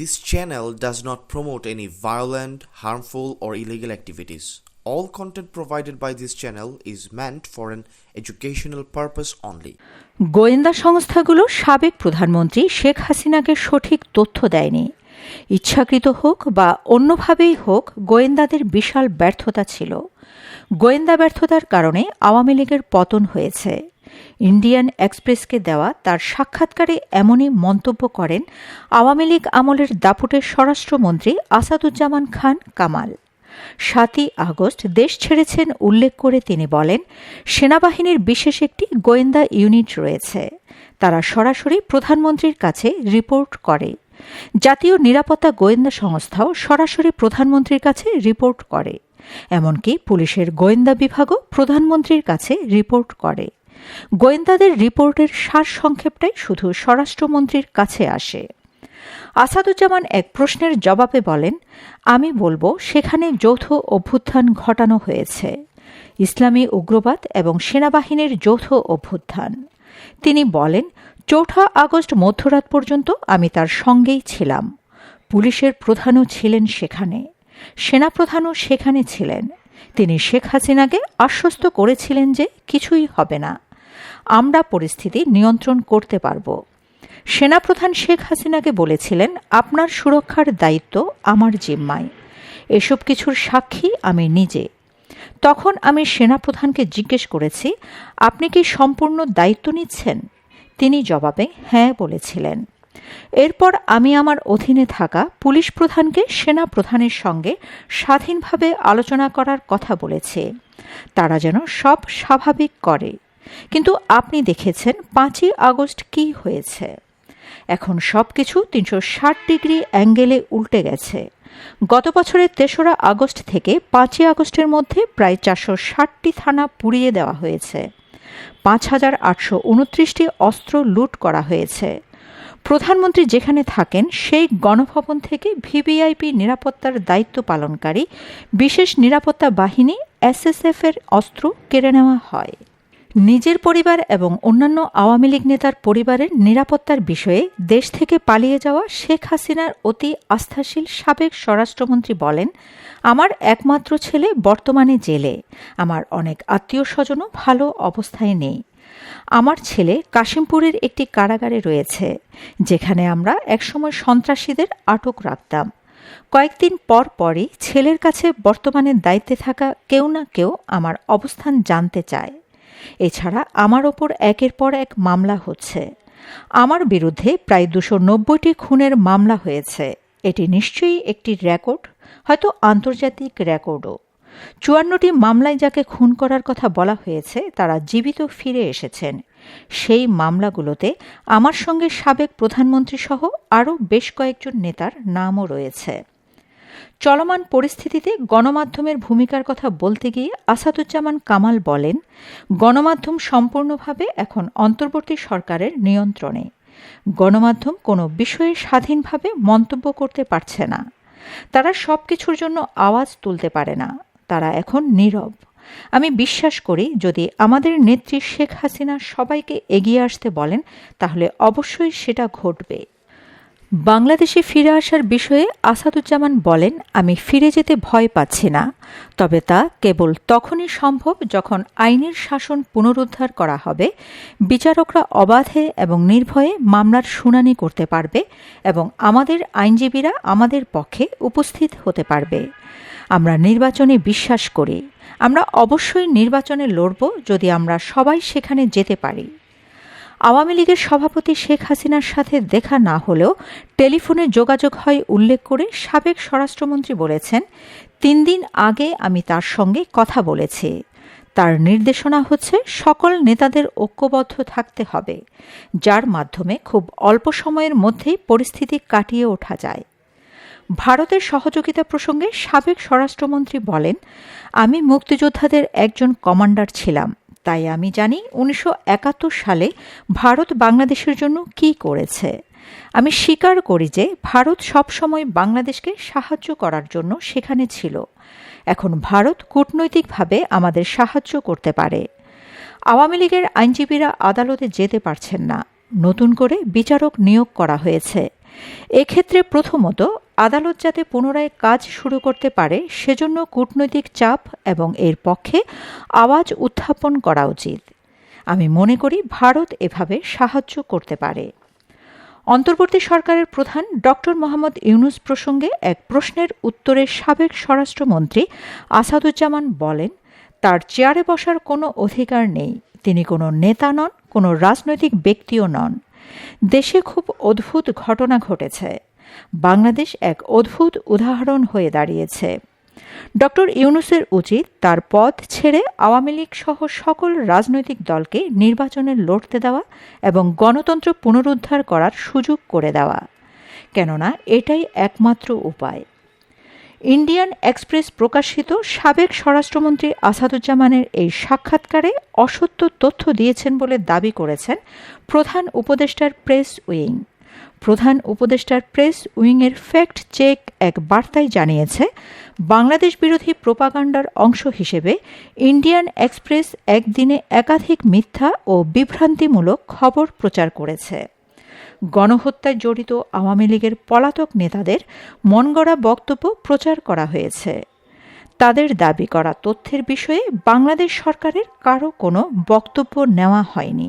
This channel does not promote any violent, harmful, or illegal activities. All content provided by this channel is meant for an educational purpose only. গোয়েন্দা সংস্থাগুলো সাবেক প্রধানমন্ত্রী শেখ হাসিনাকে সঠিক তথ্য দেয়নি ইচ্ছাকৃত হোক বা অন্যভাবেই হোক গোয়েন্দাদের বিশাল ব্যর্থতা ছিল গোয়েন্দা ব্যর্থতার কারণে আওয়ামী লীগের পতন হয়েছে ইন্ডিয়ান এক্সপ্রেসকে দেওয়া তার সাক্ষাৎকারে এমনই মন্তব্য করেন আওয়ামী লীগ আমলের দাপুটের স্বরাষ্ট্রমন্ত্রী আসাদুজ্জামান খান কামাল। সাতই আগস্ট দেশ ছেড়েছেন উল্লেখ করে তিনি বলেন, সেনাবাহিনীর বিশেষ একটি গোয়েন্দা ইউনিট রয়েছে। তারা সরাসরি প্রধানমন্ত্রীর কাছে রিপোর্ট করে। জাতীয় নিরাপত্তা গোয়েন্দা সংস্থাও সরাসরি প্রধানমন্ত্রীর কাছে রিপোর্ট করে। এমনকি পুলিশের গোয়েন্দা বিভাগও প্রধানমন্ত্রীর কাছে রিপোর্ট করে। গোয়েন্দাদের রিপোর্টের সার সংক্ষেপটাই শুধু স্বরাষ্ট্রমন্ত্রীর কাছে আসে। আসাদুজ্জামান এক প্রশ্নের জবাবে বলেন, আমি বলব, সেখানে যৌথ অভ্যুত্থান ঘটানো হয়েছে। ইসলামী উগ্রবাদ এবং সেনাবাহিনীর যৌথ অভ্যুত্থান। তিনি বলেন, চৌঠা আগস্ট মধ্যরাত পর্যন্ত আমি তার সঙ্গেই ছিলাম। পুলিশের প্রধানও ছিলেন সেখানে। সেনাপ্রধানও সেখানে ছিলেন। তিনি শেখ হাসিনাকে আশ্বস্ত করেছিলেন যে কিছুই হবে না। আমরা পরিস্থিতি নিয়ন্ত্রণ করতে পারব। সেনাপ্রধান শেখ হাসিনাকে বলেছিলেন, আপনার সুরক্ষার দায়িত্ব আমার জিম্মায়। এসব কিছুর সাক্ষী আমি নিজে। তখন আমি সেনাপ্রধানকে জিজ্ঞেস করেছি, আপনি কি সম্পূর্ণ দায়িত্ব নিচ্ছেন? তিনি জবাবে হ্যাঁ বলেছিলেন। এরপর আমি আমার অধীনে থাকা পুলিশ প্রধানকে সেনা প্রধানের সঙ্গে স্বাধীনভাবে আলোচনা করার কথা বলেছে। তারা যেন সব স্বাভাবিক করে। কিন্তু আপনি দেখেছেন পাঁচই আগস্ট কি হয়েছে? এখন সব কিছু তিনশো ষাট ডিগ্রি অ্যাঙ্গেলে উল্টে গেছে। গত বছরের তেসরা আগস্ট থেকে পাঁচই আগস্টের মধ্যে প্রায় চারশো ষাটটি থানা পুড়িয়ে দেওয়া হয়েছে। পাঁচ হাজার আটশো উনত্রিশটি অস্ত্র লুট করা হয়েছে। প্রধানমন্ত্রী যেখানে থাকেন, সেই গণভবন থেকে ভিভিআইপি নিরাপত্তার দায়িত্ব পালনকারী বিশেষ নিরাপত্তা বাহিনী এসএসএফ এর অস্ত্র কেড়ে নেওয়া হয়। নিজের পরিবার এবং অন্যান্য আওয়ামী লীগ নেতার পরিবারের নিরাপত্তার বিষয়ে দেশ থেকে পালিয়ে যাওয়া শেখ হাসিনার অতি আস্থাশীল সাবেক স্বরাষ্ট্রমন্ত্রী বলেন, আমার একমাত্র ছেলে বর্তমানে জেলে। আমার অনেক আত্মীয় স্বজনও ভালো অবস্থায় নেই। আমার ছেলে কাশিমপুরের একটি কারাগারে রয়েছে, যেখানে আমরা একসময় সন্ত্রাসীদের আটক রাখতাম। কয়েকদিন পর পরই ছেলের কাছে বর্তমানে দায়িত্বে থাকা কেউ না কেউ আমার অবস্থান জানতে চায়। এছাড়া আমার ওপর একের পর এক মামলা হচ্ছে। আমার বিরুদ্ধে প্রায় দুশো নব্বইটি খুনের মামলা হয়েছে। এটি নিশ্চয়ই একটি রেকর্ড, হয়তো আন্তর্জাতিক রেকর্ডও। চুয়ান্নটি মামলায় যাকে খুন করার কথা বলা হয়েছে, তারা জীবিত ফিরে এসেছেন। সেই মামলাগুলোতে আমার সঙ্গে সাবেক প্রধানমন্ত্রী সহ আরও বেশ কয়েকজন নেতার নামও রয়েছে। চলমান পরিস্থিতিতে গণমাধ্যমের ভূমিকার কথা বলতে গিয়ে আসাদুজ্জামান কামাল বলেন, গণমাধ্যম সম্পূর্ণভাবে এখন অন্তর্বর্তী সরকারের নিয়ন্ত্রণে। গণমাধ্যম কোনো বিষয়ে স্বাধীনভাবে মন্তব্য করতে পারছে না। তারা সব কিছুর জন্য আওয়াজ তুলতে পারে না। তারা এখন নীরব। আমি বিশ্বাস করি, যদি আমাদের নেত্রী শেখ হাসিনা সবাইকে এগিয়ে আসতে বলেন, তাহলে অবশ্যই সেটা ঘটবে। বাংলাদেশে ফিরে আসার বিষয়ে আসাদুজ্জামান বলেন, আমি ফিরে যেতে ভয় পাচ্ছি না। তবে তা কেবল তখনই সম্ভব যখন আইনের শাসন পুনরুদ্ধার করা হবে, বিচারকরা অবাধে এবং নির্ভয়ে মামলার শুনানি করতে পারবে এবং আমাদের আইনজীবীরা আমাদের পক্ষে উপস্থিত হতে পারবে। আমরা নির্বাচনে বিশ্বাস করি। আমরা অবশ্যই নির্বাচনে লড়ব যদি আমরা সবাই সেখানে যেতে পারি। আওয়ামী লীগের সভাপতি শেখ হাসিনার সাথে দেখা না হলেও টেলিফোনে যোগাযোগ হয় উল্লেখ করে সাবেক স্বরাষ্ট্রমন্ত্রী বলেছেন, তিন দিন আগে আমি তার সঙ্গে কথা বলেছি। তার নির্দেশনা হচ্ছে সকল নেতাদের ঐক্যবদ্ধ থাকতে হবে, যার মাধ্যমে খুব অল্প সময়ের মধ্যেই পরিস্থিতি কাটিয়ে ওঠা যায়। ভারতের সহযোগিতা প্রসঙ্গে সাবেক স্বরাষ্ট্রমন্ত্রী বলেন, আমি মুক্তিযোদ্ধাদের একজন কমান্ডার ছিলাম তাই আমি জানি উনিশশো একাত্তর সালে ভারত বাংলাদেশের জন্য কি করেছে। আমি স্বীকার করি যে ভারত সবসময় বাংলাদেশকে সাহায্য করার জন্য সেখানে ছিল। এখন ভারত কূটনৈতিকভাবে আমাদের সাহায্য করতে পারে। আওয়ামী লীগের আইনজীবীরা আদালতে যেতে পারছেন না। নতুন করে বিচারক নিয়োগ করা হয়েছে। এক্ষেত্রে প্রথমত আদালত যাতে পুনরায় কাজ শুরু করতে পারে, সেজন্য কূটনৈতিক চাপ এবং এর পক্ষে আওয়াজ উত্থাপন করা উচিত। আমি মনে করি ভারত এভাবে সাহায্য করতে পারে। অন্তর্বর্তী সরকারের প্রধান ডক্টর মোহাম্মদ ইউনুস প্রসঙ্গে এক প্রশ্নের উত্তরে সাবেক স্বরাষ্ট্রমন্ত্রী আসাদুজ্জামান বলেন, তার চেয়ারে বসার কোনো অধিকার নেই। তিনি কোনো নেতা নন, কোনো রাজনৈতিক ব্যক্তিও নন। দেশে খুব অদ্ভুত ঘটনা ঘটেছে। বাংলাদেশ এক অদ্ভুত উদাহরণ হয়ে দাঁড়িয়েছে। ডক্টর ইউনুসের উচিত তার পদ ছেড়ে আওয়ামী লীগ সহ সকল রাজনৈতিক দলকে নির্বাচনে লড়তে দেওয়া এবং গণতন্ত্র পুনরুদ্ধার করার সুযোগ করে দেওয়া। কেননা এটাই একমাত্র উপায়। ইন্ডিয়ান এক্সপ্রেস প্রকাশিত সাবেক স্বরাষ্ট্রমন্ত্রী আসাদুজ্জামানের এই সাক্ষাৎকারে অসত্য তথ্য দিয়েছেন বলে দাবি করেছেন প্রধান উপদেষ্টার প্রেস উইং। প্রধান উপদেষ্টার প্রেস উইংয়ের ফ্যাক্ট চেক এক বার্তায় জানিয়েছে, বাংলাদেশ বিরোধী প্রোপাগান্ডার অংশ হিসেবে ইন্ডিয়ান এক্সপ্রেস একদিনে একাধিক মিথ্যা ও বিভ্রান্তিমূলক খবর প্রচার করেছে। গণহত্যায় জড়িত আওয়ামী লীগের পলাতক নেতাদের মনগড়া বক্তব্য প্রচার করা হয়েছে। তাদের দাবি করা তথ্যের বিষয়ে বাংলাদেশ সরকারের কারও কোনো বক্তব্য নেওয়া হয়নি।